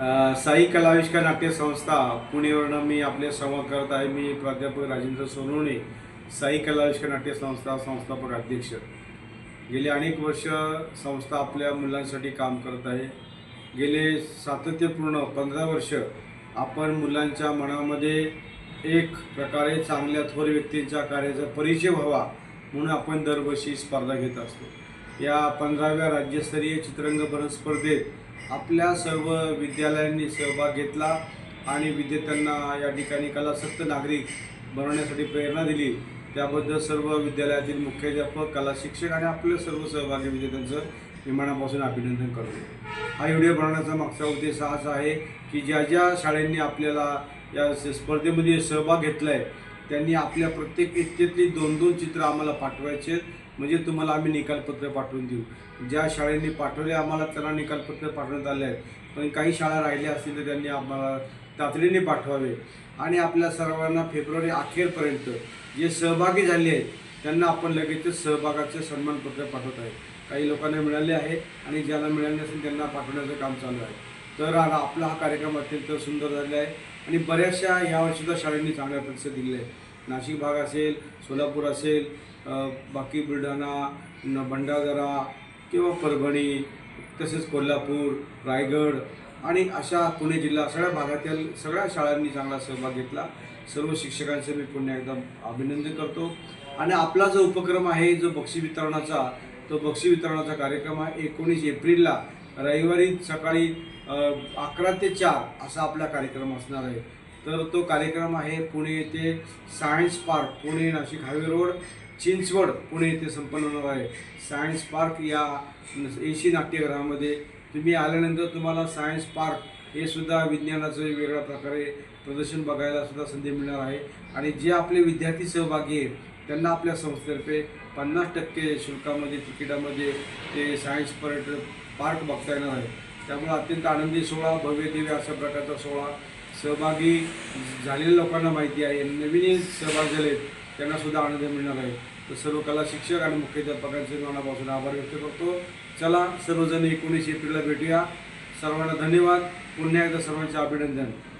साई कलाविष्कार नाट्य संस्था पुणेवरनं मी आपले संवाद करत आहे. मी प्राध्यापक राजेंद्र सोनवणे साई कलाविष्कार नाट्य संस्था संस्थापक अध्यक्ष. गेले अनेक वर्ष संस्था आपल्या मुलांसाठी काम करत आहे. गेले सातत्यपूर्ण पंधरा वर्ष आपण मुलांच्या मनामध्ये एक प्रकारे चांगल्या थोर व्यक्तींच्या कार्याचा परिचय व्हावा म्हणून आपण दरवर्षी स्पर्धा घेत असतो. या पंधराव्या राज्यस्तरीय चित्ररंग स्पर्धेत आपल्या सर्व विद्यालयांनी सहभाग घेतला आणि विद्यार्थ्यांना या ठिकाणी कलासक्त नागरिक बनवण्यासाठी प्रेरणा दिली. त्याबद्दल सर्व विद्यालयातील मुख्याध्यापक कला शिक्षक आणि आपल्या सर्व सहभागी विद्यार्थ्यांचं मी मनापासून अभिनंदन करतो. हा व्हिडिओ बनवण्याचा मागचा उद्देश हाच आहे की ज्या ज्या शाळांनी आपल्याला या स्पर्धेमध्ये सहभाग घेतला आहे त्यांनी आपल्या प्रत्येक इच्छेतली दोन दोन चित्र आम्हाला पाठवायचे आहेत. म्हणजे तुम्हाला आम्ही निकालपत्र पाठवून देऊ. ज्या शाळेने पाठवले आम्हाला त्यांना निकालपत्र पाठवण्यात आले आहेत. पण काही शाळा राहिल्या असतील तर त्यांनी आम्हाला तातडीने पाठवावे. आणि आपल्या सर्वांना फेब्रुवारी अखेरपर्यंत जे सहभागी झाले आहेत त्यांना आपण लगेचच सहभागाचे सन्मानपत्र पाठवत आहे. काही लोकांना मिळाले आहे आणि ज्यांना मिळाले असेल त्यांना पाठवण्याचं काम चालू आहे. तर आपला हा कार्यक्रम अत्यंत सुंदर झालेला आहे. आणि बऱ्याचशा यावर्षीच्या शाळांनी चांगला प्रतिसाद दिलेला आहे. नाशिक भाग असेल सोलापूर असेल बाकी बुलढाणा न भंडारदरा किंवा परभणी तसेच कोल्हापूर रायगड आणि अशा पुणे जिल्हा सगळ्या भागातील सगळ्या शाळांनी चांगला सहभाग घेतला. सर्व शिक्षकांचं मी पुन्हा एकदा अभिनंदन करतो. आणि आपला जो उपक्रम आहे जो बक्षी वितरणाचा तो बक्षी वितरणाचा कार्यक्रम आहे एकोणीस एप्रिलला रविवारी सकाळी अकरा ते चार असा आपला कार्यक्रम असणार आहे. तर तो कार्यक्रम आहे पुणे येथे science park Pune Nashik highway road Chinchwad Pune येथे संपन्न होणार आहे. सायन्स पार्क या एशी नाट्यगृहामध्ये तुम्ही आल्यानंतर तुम्हाला सायन्स पार्क हे सुद्धा विज्ञानाचं वेगळ्या प्रकारे प्रदर्शन बघायला सुद्धा संधी मिळणार आहे. आणि जे आपले विद्यार्थी सहभागी आहेत त्यांना आपल्या संस्थेतर्फे पन्नास टक्के शुल्कामध्ये तिकिटामध्ये ते सायन्स पर्यटन पार्क बघता येणार आहे. त्यामुळे अत्यंत आनंदी सोहळा भव्य दिव्य अशा प्रकारचा सोहळा सहभागी झालेल्या लोकांना माहिती आहे. नवीन सहभाग झाले त्यांना सुद्धा आनंद मिळणार आहे. तर सर्व कला शिक्षक आणि मुख्याध्यापकांचे मनापासून आभार व्यक्त करतो. चला सर्वजण एकोणीस एप्रिलला भेटूया. सर्वांना धन्यवाद. पुन्हा एकदा सर्वांचे अभिनंदन.